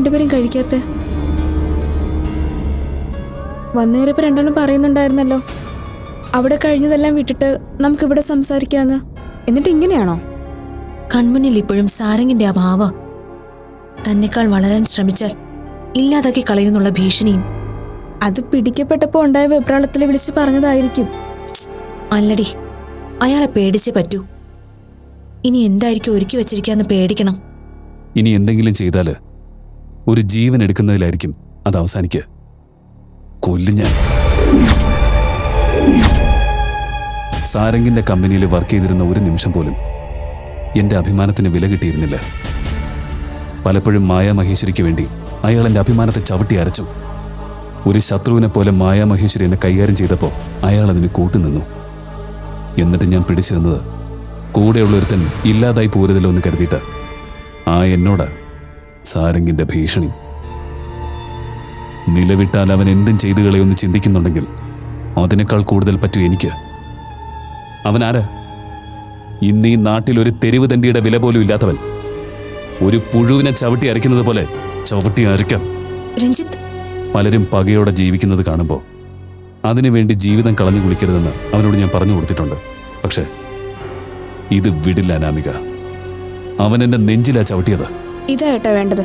രണ്ടുപേരും കഴിക്കാത്ത. വന്നേരപ്പോ രണ്ടാളും പറയുന്നുണ്ടായിരുന്നല്ലോ. അവിടെ കഴിഞ്ഞതെല്ലാം വിട്ടിട്ട് നമുക്കിവിടെ സംസാരിക്കാന്ന്. എന്നിട്ട് ഇങ്ങനെയാണോ? കൺമുന്നിൽ ഇപ്പോഴും സാരംഗിന്റെ അഭാവ തന്നെക്കാൾ വളരാൻ ശ്രമിച്ചാൽ ഇല്ലാതാക്കി കളയുന്നുള്ള ഭീഷണിയും. അത് പിടിക്കപ്പെട്ടപ്പോ ഉണ്ടായ വെപ്രാളത്തിൽ വിളിച്ച് പറഞ്ഞതായിരിക്കും. അല്ലടി അയാളെ പേടിച്ചേ പറ്റൂ. ഇനി എന്തായിരിക്കും ഒരുക്കി വെച്ചിരിക്കാന്ന് പേടിക്കണം. ഇനി എന്തെങ്കിലും ചെയ്താൽ ഒരു ജീവൻ എടുക്കുന്നതിലായിരിക്കും അത് അവസാനിക്കുക. കൊല്ലും ഞാൻ. സാരംഗിന്റെ കമ്പനിയിൽ വർക്ക് ചെയ്തിരുന്ന ഒരു നിമിഷം പോലും എന്റെ അഭിമാനത്തിന് വില കിട്ടിയിരുന്നില്ല. പലപ്പോഴും മായാമഹേശ്വരിക്ക് വേണ്ടി അയാൾ എന്റെ അഭിമാനത്തെ ചവിട്ടി അരച്ചു. ഒരു ശത്രുവിനെ പോലെ മായാമഹേശ്വരി എന്നെ കൈകാര്യം ചെയ്തപ്പോൾ അയാൾ അതിന് കൂട്ടുനിന്നു എന്നിട്ട് ഞാൻ പിടിച്ചു നിന്നത് കൂടെയുള്ളൊരുത്തൻ ഇല്ലാതായി പോരുതല്ലോ എന്ന് കരുതിയിട്ട് ആ എന്നോട് സാരംഗിന്റെ ഭീഷണി. നിലവിട്ടാൽ അവൻ എന്തും ചെയ്തു കളയൊന്ന് ചിന്തിക്കുന്നുണ്ടെങ്കിൽ അതിനേക്കാൾ കൂടുതൽ പറ്റൂ എനിക്ക്. അവൻ ആരാ? ഇന്ന് ഈ നാട്ടിൽ ഒരു തെരുവ് തണ്ടിയുടെ വില പോലും ഇല്ലാത്തവൻ. ഒരു പുഴുവിനെ ചവിട്ടി അരയ്ക്കുന്നത് പോലെ ചവിട്ടി അരയ്ക്കാം. രഞ്ജിത്ത്. പലരും പകയോടെ ജീവിക്കുന്നത് കാണുമ്പോൾ അതിനുവേണ്ടി ജീവിതം കളഞ്ഞു കുളിക്കരുതെന്ന് അവനോട് ഞാൻ പറഞ്ഞു കൊടുത്തിട്ടുണ്ട്. പക്ഷേ ഇത് വിടില്ല അനാമിക. അവൻ എന്റെ നെഞ്ചിലാ ചവിട്ടിയത്. ഇതാ ഏട്ടാ വേണ്ടത്.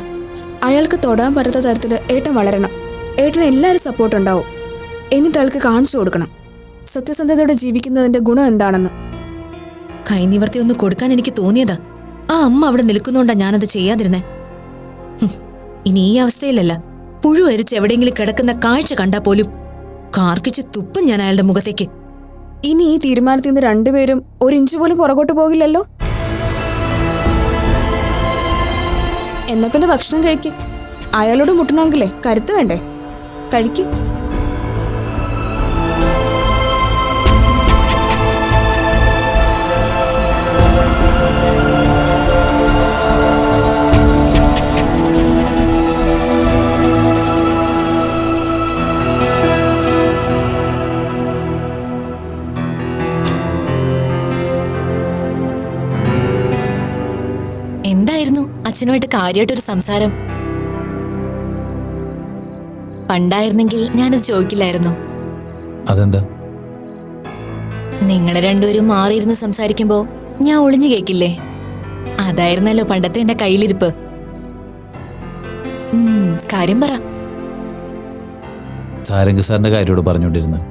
അയാൾക്ക് തൊടാൻ പറ്റാത്ത തരത്തിൽ ഏട്ടൻ വളരണം. ഏട്ടൻ എല്ലാവരും സപ്പോർട്ട് ഉണ്ടാവും. എന്നിട്ട് അയാൾക്ക് കാണിച്ചു കൊടുക്കണം. സത്യസന്ധതയോടെ ജീവിക്കുന്നതിന്റെ ഗുണം എന്താണെന്ന്. കൈനിവർത്തി ഒന്ന് കൊടുക്കാൻ എനിക്ക് തോന്നിയതാ. ആ അമ്മ അവിടെ നിൽക്കുന്നോണ്ടാ ഞാനത് ചെയ്യാതിരുന്നേ. ഇനി ഈ അവസ്ഥയിലല്ല. പുഴു അരിച്ച് എവിടെയെങ്കിലും കിടക്കുന്ന കാഴ്ച കണ്ടാ പോലും കാർക്കിച്ച് തുപ്പും ഞാൻ അയാളുടെ മുഖത്തേക്ക്. ഇനി ഈ തീരുമാനത്തിൽ നിന്ന് രണ്ടുപേരും ഒരു ഇഞ്ച് പോലും പുറകോട്ട് പോകില്ലല്ലോ? എന്നാ പിന്നെ ഭക്ഷണം കഴിക്ക്. അയാളോട് മുട്ടണമെങ്കിലേ കരുത്ത് വേണ്ടേ? കഴിക്കും. അച്ഛനുമായിട്ട് കാര്യമായിട്ടൊരു സംസാരം. പണ്ടായിരുന്നെങ്കിൽ ഞാനത് ചോദിക്കില്ലായിരുന്നു. അതെന്താ? നിങ്ങളെ രണ്ടുപേരും മാറിയിരുന്ന് സംസാരിക്കുമ്പോ ഞാൻ ഒളിഞ്ഞു കേക്കില്ലേ? അതായിരുന്നല്ലോ പണ്ടത്തെ എന്റെ കയ്യിലിരിപ്പ്. കാര്യം പറ. സാരംഗ് സാറിന്റെ കാര്യോട് പറഞ്ഞുകൊണ്ടിരുന്നത്.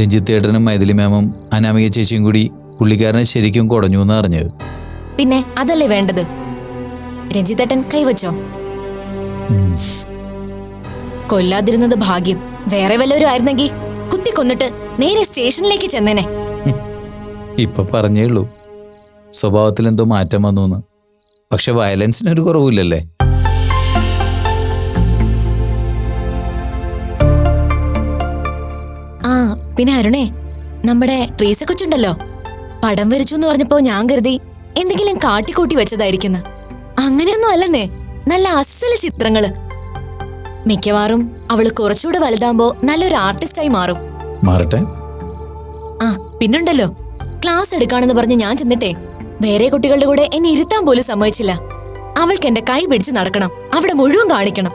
രഞ്ജിത്ത് ഏട്ടനും മൈഥിലി മാമും അനാമിക ചേച്ചിയും കൂടി പുള്ളിക്കാരനെ ശരിക്കും കുടഞ്ഞു എന്ന് അറിഞ്ഞത്. പിന്നെ അതല്ലേ വേണ്ടത്? രഞ്ജിത്തേട്ടൻ കൈവച്ചോ? കൊല്ലാതിരുന്നത് ഭാഗ്യം. വേറെ വല്ലവരും ആയിരുന്നെങ്കിൽ കുത്തിക്കൊന്നിട്ട് നേരെ സ്റ്റേഷനിലേക്ക് ചെന്നേനെ. ഇപ്പൊ പറഞ്ഞേ ഉള്ളൂ. സ്വഭാവത്തിൽ എന്തോ മാറ്റം വന്നു പക്ഷെ വയലൻസിനൊരു കുറവില്ലല്ലേ ആ പിന്നെ അരുണേ നമ്മുടെ ട്രീസ കൊച്ചുണ്ടല്ലോ. പടം വരച്ചു എന്ന് പറഞ്ഞപ്പോ ഞാൻ കരുതി എന്തെങ്കിലും കാട്ടിക്കൂട്ടി വെച്ചതായിരിക്കുന്നു. അങ്ങനെയൊന്നും അല്ലെന്നേ. നല്ല അസൽ ചിത്രങ്ങൾ. മിക്കവാറും അവൾ കുറച്ചുകൂടെ വലുതാകുമ്പോ നല്ലൊരു ആർട്ടിസ്റ്റായി മാറും. മാറട്ടെ? ആ പിന്നുണ്ടല്ലോ. ക്ലാസ് എടുക്കാണെന്ന് പറഞ്ഞ് ഞാൻ ചെന്നിട്ടേ വേറെ കുട്ടികളുടെ കൂടെ എന്നെ ഇരുത്താൻ പോലും സമ്മതിച്ചില്ല. അവൾക്ക് എന്റെ കൈ പിടിച്ച് നടക്കണം. അവിടെ മുഴുവൻ കാണിക്കണം.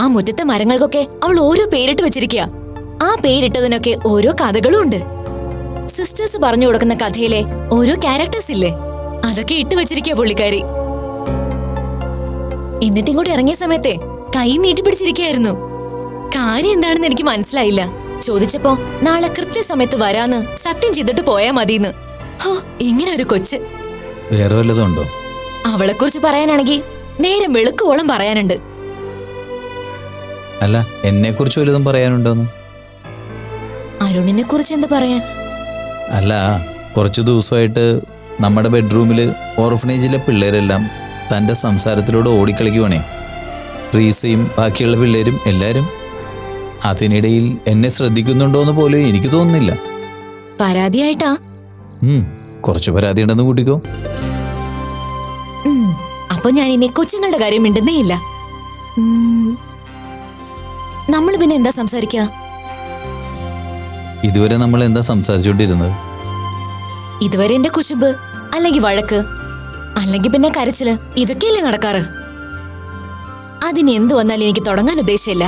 ആ മുറ്റത്തെ മരങ്ങൾക്കൊക്കെ അവൾ ഓരോ പേരിട്ട് വെച്ചിരിക്കുക ആ പേരിട്ടതിനൊക്കെ ഓരോ കഥകളും ഉണ്ട്. സിസ്റ്റേഴ്സ് പറഞ്ഞു കൊടുക്കുന്ന കഥയിലെ ഓരോ ക്യാരക്ടേഴ്സ് ഇല്ലേ? അതൊക്കെ ഇട്ട് വെച്ചിരിക്കുക പുള്ളിക്കാരി. എന്നിട്ടും കൂടി ഇറങ്ങിയ സമയത്തെ കൈ നീട്ടി നീട്ടിപ്പിടിച്ചിരിക്കുകയായിരുന്നു കാര്യം എന്താണെന്ന് എനിക്ക് മനസ്സിലായില്ല. ചോദിച്ചപ്പോ നാളെ കൃത്യസമയത്ത് വരാന്ന് സത്യം ചെയ്തിട്ട് പോയാ മതിന്ന്. ഹോ ഇങ്ങനെ ഒരു കൊച്ച്. വേറെ വല്ലതും ഉണ്ടോ? അവളെക്കുറിച്ച് പറയാനാണെങ്കിൽ നേരം വെളുക്കുവോളം പറയാനുണ്ട്. അല്ല എന്നെ കുറിച്ച് വല്ലതും പറയാനുണ്ടോന്ന്? അരുണിനെ കുറിച്ച് എന്ത് പറയാൻ? അല്ല കുറച്ചു ദിവസമായിട്ട് നമ്മുടെ ബെഡ്റൂമിൽ ഓർഫനേജിലെ പിള്ളേരെല്ലാം തന്റെ സംസാരത്തിലൂടെ ഓടിക്കളിക്കുവാണേ. റീസയും ബാക്കിയുള്ള പിള്ളേരും എല്ലാവരും അതിനിടയിൽ എന്നെ ശ്രദ്ധിക്കുന്നുണ്ടോന്ന് പോലും എനിക്ക് തോന്നുന്നില്ല. പരാതിയായിട്ടാ? കുറച്ച് പരാതി ഉണ്ടെന്ന് കൂട്ടിക്കോ. അപ്പൊ ഞാൻ ഇനി കൊച്ചുങ്ങളുടെ കാര്യം മിണ്ടുന്നേ ഇല്ല നമ്മൾ പിന്നെ എന്താ സംസാരിക്കുക ഇതുവരെ നമ്മൾ എന്താ സംസാരിച്ചോണ്ടിരുന്നത് ഇതുവരെ എന്റെ കുശുബ് അല്ലെങ്കിൽ വഴക്ക് അല്ലെങ്കിൽ പിന്നെ കരച്ചിൽ. ഇതൊക്കെയല്ലേ നടക്കാറ്? അതിന് എന്തു വന്നാലും എനിക്ക് തുടങ്ങാൻ ഉദ്ദേശമില്ല.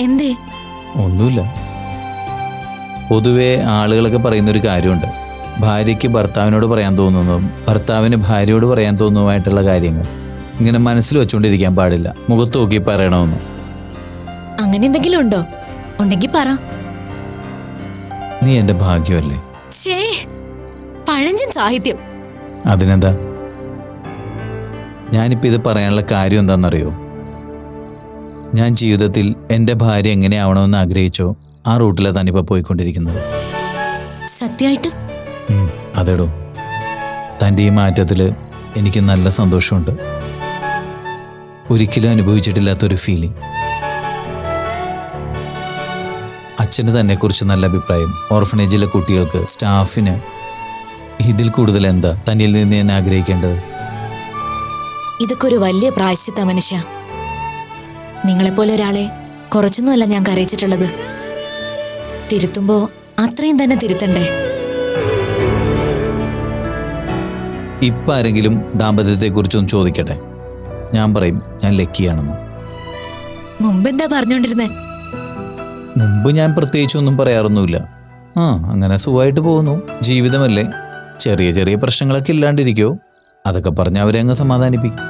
എന്തേ? ഒന്നുമില്ല. പൊതുവെ ആളുകളൊക്കെ പറയുന്ന ഒരു കാര്യമുണ്ട്. ഭാര്യയ്ക്ക് ഭർത്താവിനോട് പറയാൻ തോന്നുന്നതും ഭർത്താവിന് ഭാര്യയോട് പറയാൻ തോന്നുന്നതുമായിട്ടുള്ള കാര്യങ്ങൾ. ഇങ്ങനെ മനസ്സിൽ വെച്ചുകൊണ്ടിരിക്കാൻ പാടില്ല. മുഖത്ത് നോക്കി പറയണമെന്ന്. അങ്ങനെ എന്തെങ്കിലും ഉണ്ടോ? ഉണ്ടെങ്കിൽ പറ. നീ എന്റെ ഭാഗ്യമല്ലേ? ഷേ പഴഞ്ചൻ സാഹിത്യം. അതിനെന്താ? ഞാനിപ്പോൾ ഇത് പറയാനുള്ള കാര്യം എന്താണെന്നറിയോ? ഞാൻ ജീവിതത്തിൽ എന്റെ ഭാര്യ എങ്ങനെയാവണമെന്ന് ആഗ്രഹിച്ചോ ആ റൂട്ടിലാണ് താനിപ്പോൾ പോയിക്കൊണ്ടിരിക്കുന്നത്. സത്യമായിട്ട് അതെടോ. തന്റെ ഈ മാറ്റത്തിൽ എനിക്ക് നല്ല സന്തോഷമുണ്ട്. ഒരിക്കലും അനുഭവിച്ചിട്ടില്ലാത്തൊരു ഫീലിംഗ് അച്ഛന് തന്നെക്കുറിച്ച് നല്ല അഭിപ്രായം. ഓർഫനേജിലെ കുട്ടികൾക്ക് സ്റ്റാഫിന് ഇതിൽ കൂടുതൽ എന്താ? തന്നിൽ നിന്ന് ഞാൻ ആഗ്രഹിക്കേണ്ടത്? ഇതൊക്കെ ഒരു വലിയ പ്രായശ്ചിത്ത മനുഷ്യ. നിങ്ങളെപ്പോലെ ഒരാളെ കുറച്ചൊന്നുമല്ല ഞാൻ കരയിച്ചിട്ടുള്ളത്. തിരുത്തുമ്പോ അത്രയും തന്നെ തിരുത്തണ്ടേ? ഇപ്പം ആരെങ്കിലും ദാമ്പത്യത്തെക്കുറിച്ചൊന്ന് ചോദിക്കട്ടെ? ഞാൻ പറയും ഞാൻ ലക്കിയാണെന്ന്. മുമ്പെന്താ പറഞ്ഞോണ്ടിരുന്നേ? മുമ്പ് ഞാൻ പ്രത്യേകിച്ചൊന്നും പറയാറൊന്നുമില്ല. ആ അങ്ങനെ സുഖമായിട്ട് പോകുന്നു. ജീവിതമല്ലേ? ചെറിയ ചെറിയ പ്രശ്നങ്ങളൊക്കെ ഇല്ലാണ്ടിരിക്കോ? അതൊക്കെ പറഞ്ഞ് അവരെ അങ്ങ് സമാധാനിപ്പിക്കും.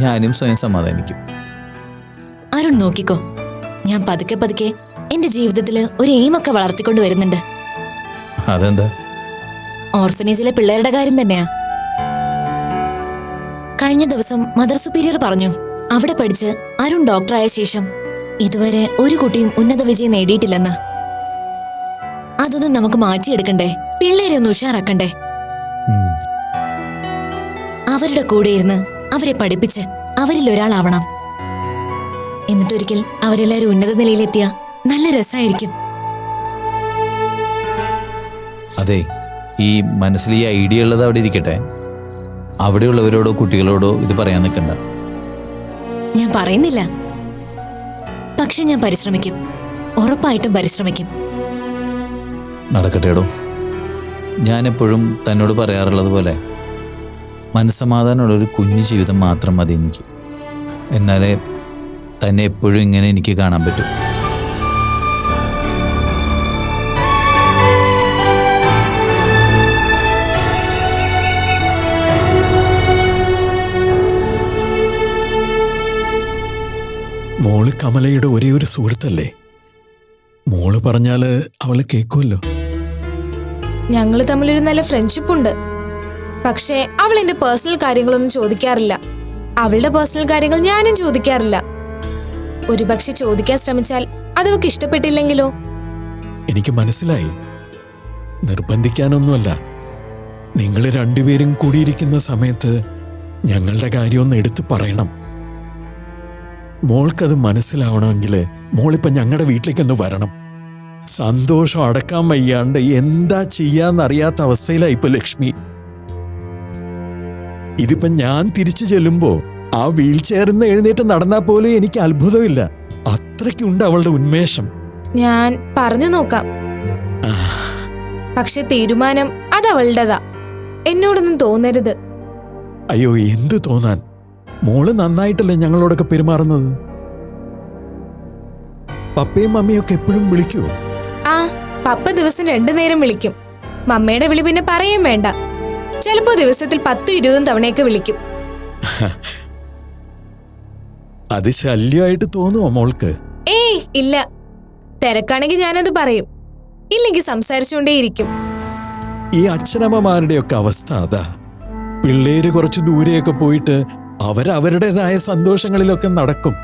ഞാനും സ്വയം സമാധാനിക്കും. അരുൺ നോക്കിക്കോ. ഞാൻ പതുക്കെ പതുക്കെ എന്റെ ജീവിതത്തിൽ ഒരു എയിമൊക്കെ വളർത്തിക്കൊണ്ട് വരുന്നുണ്ട്. അതെന്താ? ഓർഫനേജിലെ പിള്ളേരുടെ കാര്യം തന്നെയാ. കഴിഞ്ഞ ദിവസം മദർ സുപ്പീരിയർ പറഞ്ഞു അവിടെ പഠിച്ച് അരുൺ ഡോക്ടറായ ശേഷം ഇതുവരെ ഒരു കുട്ടിയും ഉന്നത വിജയം നേടിയിട്ടില്ലെന്ന്. അതൊന്നും നമുക്ക് മാറ്റിയെടുക്കണ്ടേ? പിള്ളേരെ ഒന്ന് ഉഷാറാക്കണ്ടേ? അവരുടെ കൂടെ ഇരുന്ന് അവരെ പഠിപ്പിച്ച് അവരിൽ ഒരാളാവണം. എന്നിട്ടൊരിക്കൽ അവരെല്ലാവരും ഉന്നത നിലയിലെത്തിയ നല്ല രസമായിരിക്കും അതെ ഈ മനസ്സിൽ ഈ ഐഡിയ ഉള്ളത് അവിടെ ഇരിക്കട്ടെ. അവിടെയുള്ളവരോടോ കുട്ടികളോടോ ഇത് പറയാൻ നിൽക്കണ്ട. ഞാൻ പറയുന്നില്ല. പക്ഷെ ഞാൻ പരിശ്രമിക്കും. ഉറപ്പായിട്ടും പരിശ്രമിക്കും. നടക്കട്ടെടോ. ഞാനെപ്പോഴും തന്നോട് പറയാറുള്ളത് പോലെ മനസ്സമാധാനമുള്ള ഒരു കുഞ്ഞു ജീവിതം മാത്രം മതി എനിക്ക്. എന്നാലേ തന്നെ എപ്പോഴും ഇങ്ങനെ എനിക്ക് കാണാൻ പറ്റും. മോൾ കമലയുടെ ഒരേ ഒരു സുഹൃത്തല്ലേ? മോൾ പറഞ്ഞാൽ അവൾ കേൾക്കുമല്ലോ തമ്മിൽ തമ്മിലൊരു നല്ല ഫ്രണ്ട്ഷിപ്പ് ഉണ്ട് പക്ഷേ അവൾ എന്റെ പേഴ്സണൽ കാര്യങ്ങളൊന്നും ചോദിക്കാറില്ല. അവളുടെ പേഴ്സണൽ കാര്യങ്ങൾ ഞാനും ചോദിക്കാറില്ല. ഒരുപക്ഷെ ചോദിക്കാൻ ശ്രമിച്ചാൽ അതവക്ക് ഇഷ്ടപ്പെട്ടില്ലെങ്കിലോ? എനിക്ക് മനസ്സിലായി. നിർബന്ധിക്കാനൊന്നുമല്ല. നിങ്ങൾ രണ്ടുപേരും കൂടിയിരിക്കുന്ന സമയത്ത് ഞങ്ങളുടെ കാര്യമൊന്ന് എടുത്തു പറയണം. മോൾക്കത് മനസ്സിലാവണമെങ്കിൽ മോളിപ്പം ഞങ്ങളുടെ വീട്ടിലേക്കൊന്ന് വരണം. സന്തോഷം അടക്കാൻ വയ്യാണ്ട് എന്താ ചെയ്യാന്നറിയാത്ത അവസ്ഥയിലായി ഇപ്പൊ ലക്ഷ്മി. ഇതിപ്പോ ഞാൻ തിരിച്ചു ചെല്ലുമ്പോ ആ വീൽ ചെയറിന്ന് എഴുന്നേറ്റ് നടന്നാൽ പോലും എനിക്ക് അത്ഭുതമില്ല. അത്രയ്ക്കുണ്ട് അവളുടെ ഉന്മേഷം. ഞാൻ പറഞ്ഞു നോക്കാം. പക്ഷെ തീരുമാനം അത് അവളുടേതാ എന്നോടൊന്നും തോന്നരുത്. അയ്യോ എന്ത് തോന്നാൻ? മോൾ നന്നായിട്ടല്ലേ ഞങ്ങളോടൊക്കെ പെരുമാറുന്നത്? പപ്പയും മമ്മിയൊക്കെ എപ്പോഴും വിളിക്കുവോ? ആ പപ്പ ദിവസം രണ്ടു നേരം വിളിക്കും. മമ്മയുടെ വിളി പിന്നെ പറയും വേണ്ട. ചിലപ്പോ ദിവസത്തിൽ പത്തും ഇരുപതും തവണയൊക്കെ വിളിക്കും. അത് ശല്യമായിട്ട് തോന്നുമോ മോൾക്ക്? ഏയ് ഇല്ല. തിരക്കാണെങ്കിൽ ഞാനത് പറയും. ഇല്ലെങ്കിൽ സംസാരിച്ചുകൊണ്ടേയിരിക്കും ഈ അച്ഛനമ്മമാരുടെയൊക്കെ അവസ്ഥ അതാ. പിള്ളേര് കുറച്ച് ദൂരെയൊക്കെ പോയിട്ട് അവരവരുടേതായ സന്തോഷങ്ങളിലൊക്കെ നടക്കും.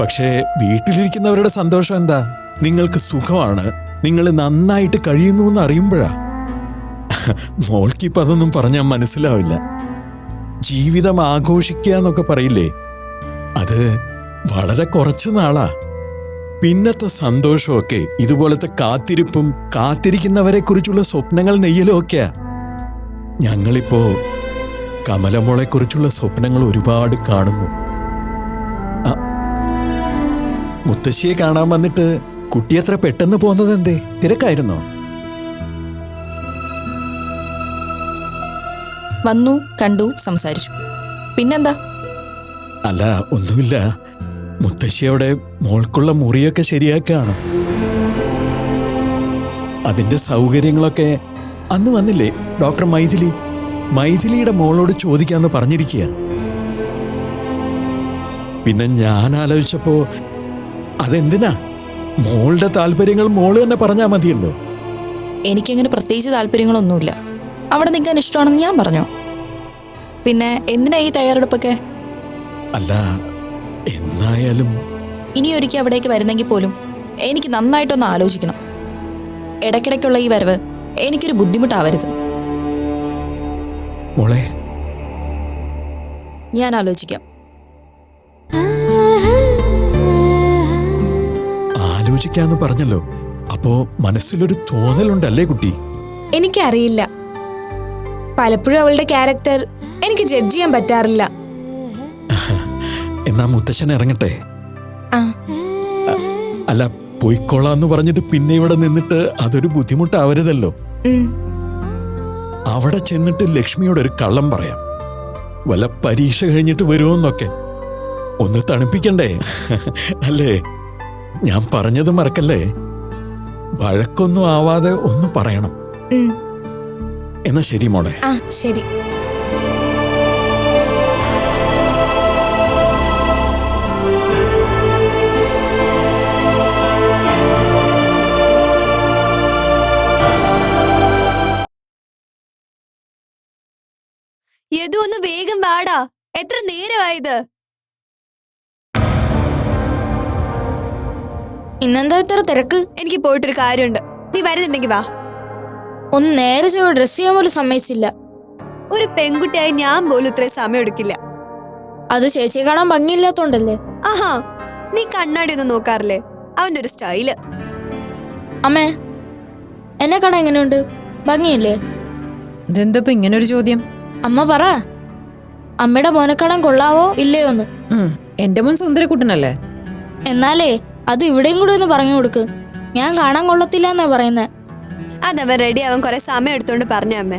പക്ഷേ വീട്ടിലിരിക്കുന്നവരുടെ സന്തോഷം എന്താ? നിങ്ങൾക്ക് സുഖമാണ്. നിങ്ങൾ നന്നായിട്ട് കഴിയുന്നു എന്ന് അറിയുമ്പോഴാ. മോൾക്കിപ്പോ അതൊന്നും പറഞ്ഞാൽ മനസ്സിലാവില്ല. ജീവിതം ആഘോഷിക്കുക എന്നൊക്കെ പറയില്ലേ? അത് വളരെ കുറച്ച് നാളാ. പിന്നത്തെ സന്തോഷമൊക്കെ ഇതുപോലത്തെ കാത്തിരിപ്പും കാത്തിരിക്കുന്നവരെ കുറിച്ചുള്ള സ്വപ്നങ്ങൾ നെയ്യലും ഒക്കെയാ. ഞങ്ങളിപ്പോ കമലമോളെ കുറിച്ചുള്ള സ്വപ്നങ്ങൾ ഒരുപാട് കാണുന്നു. മുത്തശ്ശിയെ കാണാൻ വന്നിട്ട് കുട്ടി അത്ര പെട്ടെന്ന് പോകുന്നത് എന്തേ തിരക്കായിരുന്നോ? വന്നു കണ്ടു സംസാരിച്ചു. പിന്നെന്താ? അല്ല ഒന്നുമില്ല. മുത്തശ്ശിയോടെ മോൾക്കുള്ള മുറിയൊക്കെ ശരിയാക്കാണ്. അതിന്റെ സൗകര്യങ്ങളൊക്കെ അന്ന് വന്നില്ലേ ഡോക്ടർ മൈഥിലി? മൈഥിലിയുടെ മോളോട് ചോദിക്കാന്ന് പറഞ്ഞിരിക്കുക പിന്നെ ഞാൻ ആലോചിച്ചപ്പോ അതെന്തിനാ? മോളുടെ താല്പര്യങ്ങൾ മോൾ തന്നെ പറഞ്ഞാ മതിയല്ലോ. എനിക്കങ്ങനെ പ്രത്യേകിച്ച് താല്പര്യങ്ങളൊന്നുമില്ല. അവിടെ നിൽക്കാൻ ഇഷ്ടമാണെന്ന് ഞാൻ പറഞ്ഞു? പിന്നെ എന്തിനാ ഈ തയ്യാറെടുപ്പൊക്കെ? അല്ല എന്നായാലും ഇനി ഒരിക്കൽ അവിടേക്ക് വരുന്നെങ്കിൽ പോലും എനിക്ക് നന്നായിട്ടൊന്ന് ആലോചിക്കണം. ഇടയ്ക്കിടയ്ക്കുള്ള ഈ വരവ് എനിക്കൊരു ബുദ്ധിമുട്ടാവരുത്. മോളെ. ഞാൻ ആലോചിക്കാം. ആലോചിക്കാന്ന് പറഞ്ഞല്ലോ. അപ്പോ മനസ്സിലൊരു തോന്നലുണ്ടല്ലേ കുട്ടി? എനിക്കറിയില്ല. പലപ്പോഴും അവളുടെ ക്യാരക്ടർ എനിക്ക് ജഡ്ജ് ചെയ്യാൻ പറ്റാറില്ല. എന്നാ മുത്തശ്ശൻ ഇറങ്ങട്ടെ? അല്ല പൊയ്ക്കോളാന്ന് പറഞ്ഞിട്ട് പിന്നെ ഇവിടെ നിന്നിട്ട് അതൊരു ബുദ്ധിമുട്ടാവരുതല്ലോ. അവിടെ ചെന്നിട്ട് ലക്ഷ്മിയോട് ഒരു കള്ളം പറയാം. വല്ല പരീക്ഷ കഴിഞ്ഞിട്ട് വരുമോന്നൊക്കെ ഒന്ന് തണുപ്പിക്കണ്ടേ? അല്ലേ? ഞാൻ പറഞ്ഞത് മറക്കല്ലേ? വഴക്കൊന്നും ആവാതെ ഒന്ന് പറയണം. എന്നാ ശരി മോളെ. ശരി. വാടാ എത്ര നേരമായത്? ഇന്നെന്താ ഇത്ര തിരക്ക്? എനിക്ക് പോയിട്ടൊരു കാര്യമുണ്ട്. നീ വരുന്നുണ്ടെങ്കി വാ. ഒന്ന് നേരെ ചെയ്ത് ഡ്രസ് ചെയ്യാൻ പോലും സമ്മതിച്ചില്ല. ഒരു പെൺകുട്ടിയായി ഞാൻ പോലും ഇത്രയും സമയം എടുക്കില്ല അത് ചേച്ചിയെ കാണാൻ ഭംഗിയില്ലാത്തോണ്ടല്ലേ? ആഹാ നീ കണ്ണാടി ഒന്നും നോക്കാറില്ലേ? അവന്റെ ഒരു സ്റ്റൈൽ. അമ്മേ എന്നെ കാണാൻ എങ്ങനെയുണ്ട്? ഭംഗിയില്ലേ? ഇതെന്തപ്പോ ഇങ്ങനെ ഒരു ചോദ്യം? അമ്മ പറ. അമ്മയുടെ മോനെ കാണാൻ കൊള്ളാവോ? ഇല്ലയോ എന്ന് ഉം, എന്റെ മോൻ സുന്ദരക്കുട്ടനല്ലേ? എന്നാലേ അത് ഇവിടെയും കൂടി ഒന്ന് പറഞ്ഞു കൊടുക്ക്. ഞാൻ കാണാൻ കൊള്ളത്തില്ല എന്നാ പറയുന്നേ. അതവൻ റെഡി അവൻ കുറെ സമയം എടുത്തോണ്ട് പറഞ്ഞ അമ്മ.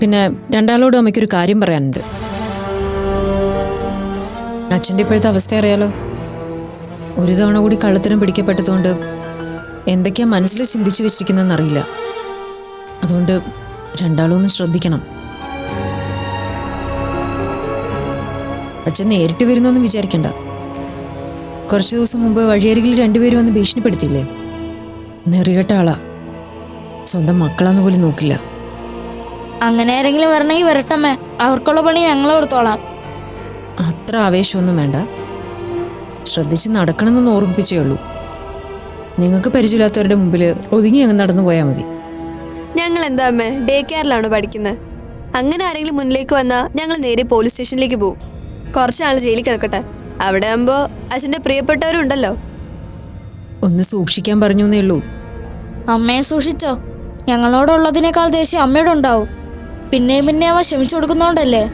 പിന്നെ രണ്ടാളോടും അമ്മയ്ക്കൊരു കാര്യം പറയാനുണ്ട്. അച്ഛന്റെ ഇപ്പോഴത്തെ അവസ്ഥ അറിയാലോ? ഒരു തവണ കൂടി കള്ളത്തിനും പിടിക്കപ്പെട്ടതുകൊണ്ട് എന്തൊക്കെയാ മനസ്സിൽ ചിന്തിച്ചു വെച്ചിരിക്കുന്നതെന്നറിയില്ല. അതുകൊണ്ട് രണ്ടാളും ഒന്ന് ശ്രദ്ധിക്കണം. അച്ഛൻ നേരിട്ട് വരുന്നൊന്നും വിചാരിക്കണ്ട. കുറച്ചു ദിവസം മുമ്പ് വഴിയരികിൽ രണ്ടുപേരും ഒന്ന് ഭീഷണിപ്പെടുത്തിയില്ലേ? നെറികെട്ട ആളാ. സ്വന്തം മക്കളാന്ന് പോലും നോക്കില്ല. അങ്ങനെ ആരെങ്കിലും വരണമെങ്കിൽ വരട്ടമ്മേ അവർക്കുള്ള പണി ഞങ്ങൾ കൊടുത്തോളാം. അത്ര ആവേശമൊന്നും വേണ്ട. ശ്രദ്ധിച്ച് നടക്കണമെന്നൊന്ന് ഓർമ്മിപ്പിച്ചേ ഉള്ളൂ. നിങ്ങൾക്ക് പരിചയമില്ലാത്തവരുടെ മുമ്പിൽ ഒതുങ്ങി അങ്ങ് നടന്നു പോയാൽ മതി. ഞങ്ങൾ എന്താ അമ്മേ? ഡേ കെയറിലാണോ പഠിക്കുന്നത് അങ്ങനെ ആരെങ്കിലും മുന്നിലേക്ക് വന്നാൽ ഞങ്ങൾ നേരെ പോലീസ് സ്റ്റേഷനിലേക്ക് പോകും കുറച്ചാൾ ജയിലിൽ കിടക്കട്ടെ. അവിടെ ആകുമ്പോൾ അച്ഛന്റെ പ്രിയപ്പെട്ടവരുണ്ടല്ലോ ഒന്ന് സൂക്ഷിക്കാൻ പറഞ്ഞു എന്നേ ഉള്ളൂ. അമ്മയെ സൂക്ഷിച്ചോ? ഞങ്ങളോടുള്ളതിനേക്കാൾ ദേഷ്യം അമ്മയോടുണ്ടാവും പിന്നെയും പിന്നെ അവ ക്ഷമിച്ചു കൊടുക്കുന്നോണ്ടല്ലേ?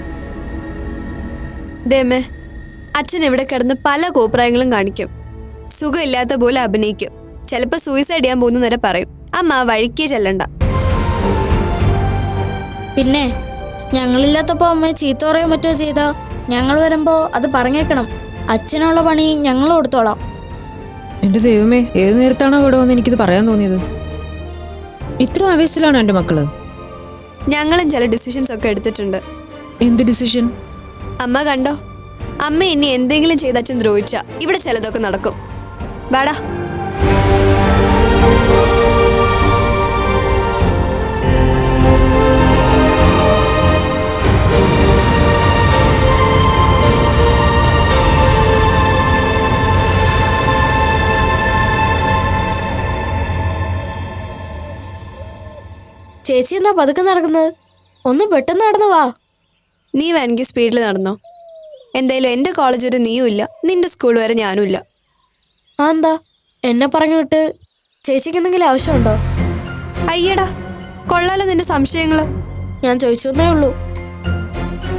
ദേമേ അച്ഛൻ ഇവിടെ കിടന്ന് പല കോപ്രായങ്ങളും കാണിക്കും. സുഖമില്ലാത്ത പോലെ അഭിനയിക്കും. ചിലപ്പോൾ സൂയിസൈഡ് ചെയ്യാൻ പോകുന്ന നേരെ പറയും. അമ്മ വഴിക്കേ ചെല്ലണ്ട. പിന്നെ ഞങ്ങളില്ലാത്തപ്പോ അമ്മ ചീത്ത പറയോ മറ്റോ ചെയ്താ ഞങ്ങൾ വരുമ്പോ അത് പറഞ്ഞേക്കണം. അച്ഛനുള്ള പണി ഞങ്ങൾ കൊടുത്തോളാം. എന്റെ ദൈവമേ ഏത് നേരത്താണോ ഇവിടെ വന്ന് എനിക്കിത് പറയാൻ തോന്നിയത്? ഇത്ര ആവേശത്തിലാണോ എന്റെ മക്കൾ? ഞങ്ങളും ചില ഡിസിഷൻസ് ഒക്കെ എടുത്തിട്ടുണ്ട്. എന്ത് ഡിസിഷൻ അമ്മ കണ്ടോ? അമ്മ ഇനി എന്തെങ്കിലും ചെയ്ത അച്ഛൻ ദ്രോഹിച്ച ഇവിടെ ചിലതൊക്കെ നടക്കും. വാടാ. ചേച്ചി എന്താ പതുക്കെ നടക്കുന്നത്? ഒന്ന് പെട്ടെന്ന് നടന്നു വാ. നീ വേണമെങ്കിൽ സ്പീഡിൽ നടന്നോ. എന്തായാലും എന്റെ കോളേജ് വരെ നീയും ഇല്ല. നിന്റെ സ്കൂൾ വരെ ഞാനും ഇല്ല. ആ എന്താ? എന്നെ പറഞ്ഞു വിട്ട് ചേച്ചിക്ക് എന്തെങ്കിലും ആവശ്യമുണ്ടോ? അയ്യടാ കൊള്ളാലോ നിന്റെ സംശയങ്ങൾ. ഞാൻ ചോദിച്ചു എന്നേ ഉള്ളൂ.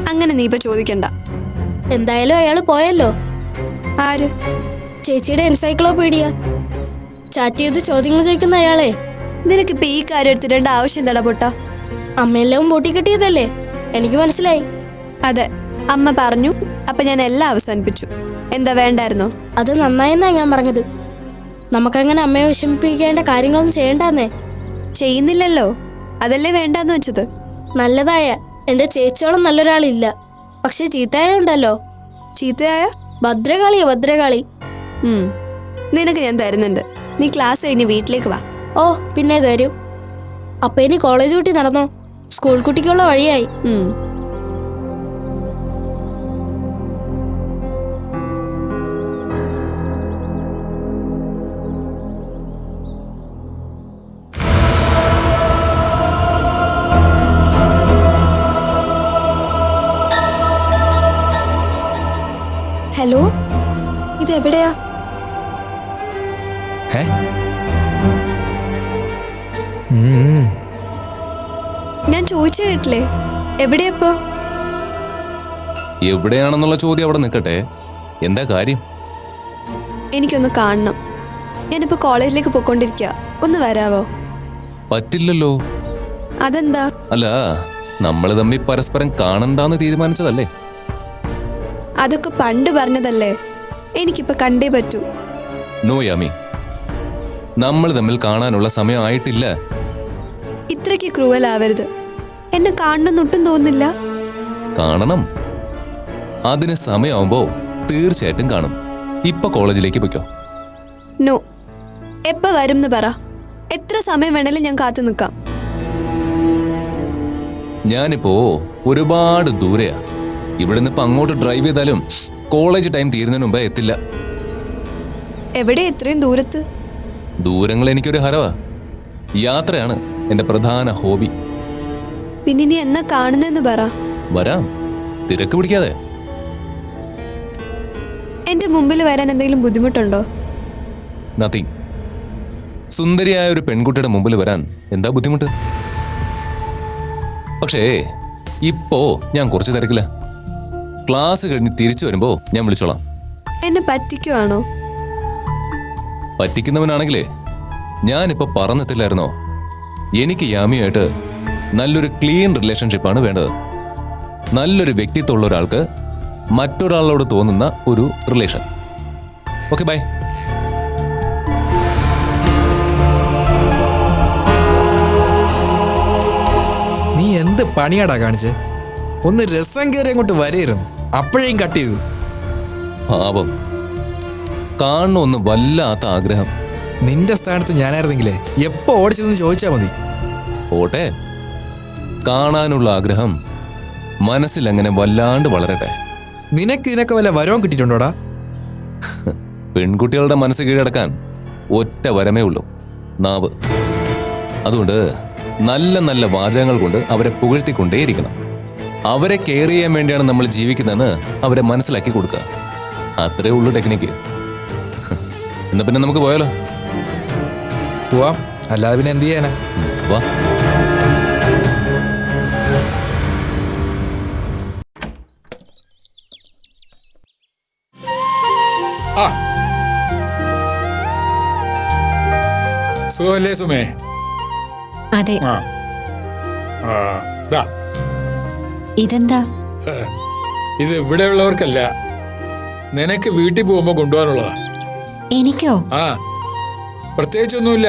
അങ്ങനെ നീ ഇപ്പൊ ചോദിക്കണ്ട. എന്തായാലും അയാൾ പോയല്ലോ. ആര്? ചേച്ചിയുടെ എൻസൈക്ലോപീഡിയ ചാറ്റ് ചെയ്ത് ചോദ്യങ്ങൾ ചോദിക്കുന്ന അയാളെ. നിനക്കിപ്പോ ഈ കാര്യം എടുത്തിടേണ്ട ആവശ്യം എന്താടാ പൊട്ട? അമ്മയെല്ലാം പൊട്ടി കിട്ടിയതല്ലേ? എനിക്ക് മനസ്സിലായി. അതെ അമ്മ പറഞ്ഞു അപ്പൊ ഞാൻ എല്ലാം അവസാനിപ്പിച്ചു. എന്താ വേണ്ടായിരുന്നോ? അത് നന്നായെന്നാ ഞാൻ പറഞ്ഞത്. നമുക്കങ്ങനെ അമ്മയെ വിഷമിപ്പിക്കേണ്ട കാര്യങ്ങളൊന്നും ചെയ്യണ്ടെന്നേ. ചെയ്യുന്നില്ലല്ലോ. അതല്ലേ വേണ്ടാന്ന് വെച്ചത്? നല്ലതായ എന്റെ ചേച്ചിയോളം നല്ലൊരാളില്ല. പക്ഷെ ചീത്തയായ ഉണ്ടല്ലോ ചീത്തയായ? ഭദ്രകാളിയോ ഭദ്രകാളി. ഉം. നിനക്ക് ഞാൻ തരുന്നുണ്ട്. നീ ക്ലാസ് കഴിഞ്ഞ് വീട്ടിലേക്ക് വാ. ഓ പിന്നെ തരും അപ്പൊ ഇനി കോളേജ് കുട്ടി നടന്നോ? സ്കൂൾ കുട്ടിക്കുള്ള വഴിയായി. ഹലോ ഇത് എവിടെയാ എവിടെയപ്പോ? എവിടെയാണെന്നുള്ള ചോദ്യം അവിടെ നിൽക്കട്ടെ. എന്താ കാര്യം? എനിക്കൊന്ന് കാണണം. ഞാനിപ്പോ കോളേജിലേക്ക് പോയിക്കൊണ്ടിരിക്കുക ഒന്ന് വരാവോ? പറ്റില്ലല്ലോ. അതെന്താ? അല്ല നമ്മൾ തമ്മിൽ പരസ്പരം കാണണ്ടാന്ന് തീരുമാനിച്ചതല്ലേ? അതൊക്കെ പണ്ട് പറഞ്ഞതല്ലേ? എനിക്കിപ്പോ കണ്ടേ പറ്റൂ. നോ യാമി നമ്മൾ തമ്മിൽ കാണാനുള്ള സമയം ആയിട്ടില്ല. ഇത്രയ്ക്ക് ക്രൂവൽ ആവരുത് എന്നെ കാണണമെന്നൊട്ടും തോന്നില്ല കാണണം. അതിന് സമയമാവുമ്പോ തീർച്ചയായിട്ടും കാണും. ഇപ്പൊ കോളേജിലേക്ക് പോയിക്കോ. നോ. എപ്പ വരും എന്ന് പറ. എത്ര സമയം വേണേലും ഞാൻ കാത്തു നിൽക്കാം ഞാനിപ്പോ ഒരുപാട് ദൂരെയാ. ഇവിടുന്ന് ഇപ്പൊ അങ്ങോട്ട് ഡ്രൈവ് ചെയ്താലും കോളേജ് ടൈം തീരുന്നതിന് മുമ്പേ എത്തില്ല. എവിടെ എത്രയും ദൂരത്ത്? ദൂരങ്ങൾ എനിക്കൊരു ഹരവാ. യാത്രയാണ് എന്റെ പ്രധാന ഹോബി. പിന്നെ എന്നാ കാണുന്നെന്ന് പറ. വരാം. തിരക്ക് പിടിക്കാതെ. എന്റെ മുമ്പിൽ വരാൻ എന്തെങ്കിലും ബുദ്ധിമുട്ടുണ്ടോ? നത്തിങ് സുന്ദരിയായ ഒരു പെൺകുട്ടിയുടെ മുമ്പിൽ വരാൻ എന്താ ബുദ്ധിമുട്ട്? പക്ഷേ ഇപ്പോ ഞാൻ കുറച്ച് തിരക്കില്ല ക്ലാസ് കഴിഞ്ഞ് തിരിച്ചു വരുമ്പോ ഞാൻ വിളിച്ചോളാം. എന്നെ പറ്റിക്കുവാണോ? പറ്റിക്കുന്നവനാണെങ്കിലേ ഞാനിപ്പോ പറഞ്ഞെത്തില്ലായിരുന്നോ എനിക്ക് യാമിയായിട്ട് നല്ലൊരു ക്ലീൻ റിലേഷൻഷിപ്പാണ് വേണ്ടത്. നല്ലൊരു വ്യക്തിത്വമുള്ള ഒരാൾക്ക് മറ്റൊരാളോട് തോന്നുന്ന ഒരു റിലേഷൻ ഓക്കെ ബൈ നീ എന്ത് പണിയാടാ കാണിച്ചേ? ഒന്ന് രസം കയറി അങ്ങോട്ട് വരയിരുന്നു അപ്പോഴേയും കട്ട് ചെയ്തു. പാപം കാണണമെന്ന് വല്ലാത്ത ആഗ്രഹം. നിന്റെ സ്ഥാനത്ത് ഞാനായിരുന്നെങ്കിലേ എപ്പോ ഓടിച്ചതെന്ന് ചോദിച്ചാ മതി. പോട്ടെ. കാണാനുള്ള ആഗ്രഹം മനസ്സിൽ അങ്ങനെ വല്ലാണ്ട് വളരട്ടെ. നിനക്ക് ഇതിനൊക്കെ വല്ല വരവും കിട്ടിയിട്ടുണ്ടോടാ? പെൺകുട്ടികളുടെ മനസ്സ് കീഴടക്കാൻ ഒറ്റ വരമേ ഉള്ളൂ. നാവ്. അതുകൊണ്ട് നല്ല നല്ല വാചകങ്ങൾ കൊണ്ട് അവരെ പുകഴ്ത്തിക്കൊണ്ടേയിരിക്കണം. അവരെ കെയർ ചെയ്യാൻ വേണ്ടിയാണ് നമ്മൾ ജീവിക്കുന്നതെന്ന് അവരെ മനസ്സിലാക്കി കൊടുക്കുക. അത്രേ ഉള്ളൂ ടെക്നിക്ക് എന്നാ പിന്നെ നമുക്ക് പോയാലോ? പോവാം. അല്ലാതെ പിന്നെ എന്ത് ചെയ്യാനാ? വാ. സുഖമല്ലേ സുമേ? അതെ. ആ. ആ ദാ. ഇതെന്താ? ഇത് ഇവിടെയുള്ളവർക്കല്ല. നിനക്ക് വീട്ടിൽ പോകുമ്പോ കൊണ്ടുപോകാനുള്ളതാ. എനിക്കോ? ആ. പ്രത്യേകിച്ചൊന്നുമില്ല.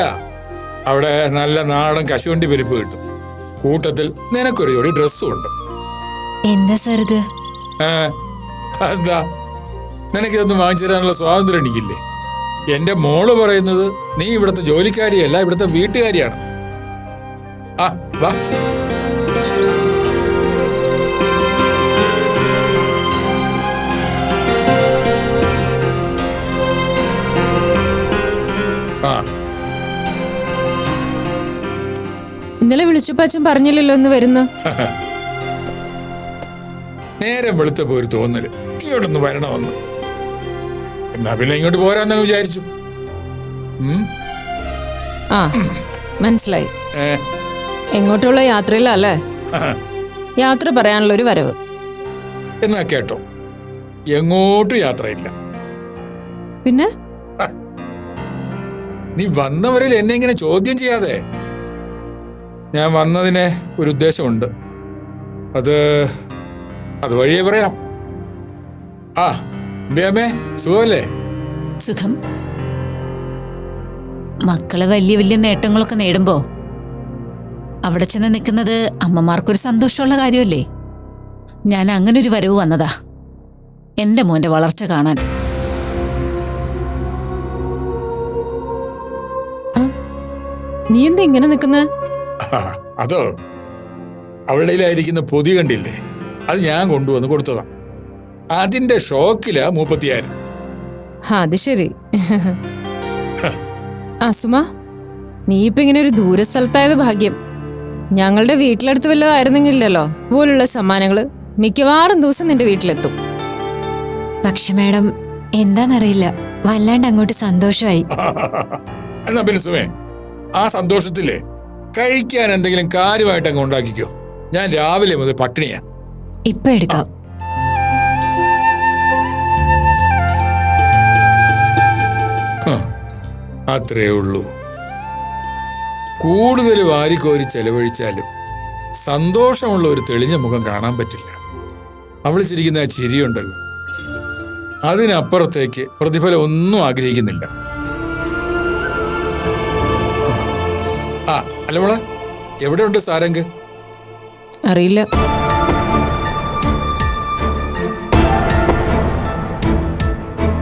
അവിടെ നല്ല നാടൻ കശുവണ്ടി പരിപ്പ് കിട്ടും. കൂട്ടത്തിൽ നിനക്കൊരു ജോഡി ഡ്രസ്സും ഉണ്ട്. എന്താ സാർ ഇത്? ആ, എന്താ നിനക്കിതൊന്നും വാങ്ങിച്ചു തരാനുള്ള സ്വാതന്ത്ര്യം എനിക്കില്ലേ? എന്റെ മോൾ പറയുന്നത് നീ ഇവിടുത്തെ ജോലിക്കാരിയല്ല ഇവിടുത്തെ വീട്ടുകാരിയാണ്. ആ വാ. ഇന്നലെ വിളിച്ചപ്പോ അച്ഛൻ പറഞ്ഞില്ലല്ലോ ഒന്ന് വരുന്നു. നേരം വെളുത്തപ്പോ ഒരു തോന്നൽ. ഇങ്ങോട്ടൊന്ന് വരണമെന്ന്. എന്നാ പിന്നെ ഇങ്ങോട്ട് പോരാന്ന് വിചാരിച്ചു? ആ മനസ്സിലായി. എങ്ങോട്ടുള്ള എങ്ങോട്ടുള്ള യാത്രയിലല്ലേ യാത്ര പറയാനുള്ള ഒരു വരവ്. എന്നാ കേട്ടോ. എങ്ങോട്ടും യാത്രയില്ല. പിന്നെ? നീ വന്നവരിൽ എന്നെ ഇങ്ങനെ ചോദ്യം ചെയ്യാതെ. ഞാൻ വന്നതിന് ഒരു ഉദ്ദേശമുണ്ട്. അത് അത് വഴിയേ പറയാം. ആ. അമ്മേ സുഖമല്ലേ? സുഖം. മക്കൾ വലിയ വലിയ നേട്ടങ്ങളൊക്കെ നേടുമ്പോ അവിടെ ചെന്ന് നിൽക്കുന്നത് അമ്മമാർക്കൊരു സന്തോഷമുള്ള കാര്യമല്ലേ? ഞാൻ അങ്ങനെ ഒരു വരവ് വന്നതാ. എന്റെ മോന്റെ വളർച്ച കാണാൻ. നീ എന്താ ഇങ്ങനെ നിൽക്കുന്നത് അതോ അവളുടെ കയ്യിലായിരിക്കുന്ന പൊതി കണ്ടില്ലേ? അത് ഞാൻ കൊണ്ടുവന്ന് കൊടുത്തതാ. അതിന്റെ ഷോക്കില മൂപ്പത്തിയായിരം അത് ശരി. ആ സുമ നീ ഇപ്പൊ ഇങ്ങനെ ഒരു ദൂര സ്ഥലത്തായത് ഭാഗ്യം. ഞങ്ങളുടെ വീട്ടിലടുത്ത് വല്ലതായിരുന്നെങ്കിലല്ലോ പോലുള്ള സമ്മാനങ്ങൾ മിക്കവാറും ദിവസം നിന്റെ വീട്ടിലെത്തും. പക്ഷെ മാഡം എന്താന്നറിയില്ല. വല്ലാണ്ട് അങ്ങോട്ട് സന്തോഷമായി എന്നാ പിന്നെ സുമേ ആ സന്തോഷത്തില്ലേ കഴിക്കാൻ എന്തെങ്കിലും കാര്യമായിട്ട് അങ്ങ് ഉണ്ടാക്കിക്കോ. ഞാൻ രാവിലെ മുതൽ പട്ടിണിയാ. ഇപ്പൊ എടുക്കാം. അത്രേ ഉള്ളൂ കൂടുതൽ വാരിക്കോരി ചെലവഴിച്ചാലും സന്തോഷമുള്ള ഒരു തെളിഞ്ഞ മുഖം കാണാൻ പറ്റില്ല. അവൾ ചിരിക്കുന്ന ആ ചിരിയുണ്ടല്ലോ. അതിനപ്പുറത്തേക്ക് പ്രതിഫലം ഒന്നും ആഗ്രഹിക്കുന്നില്ല. ആ അല്ല മോളെ എവിടെയുണ്ട് സാരംഗ്? അറിയില്ല.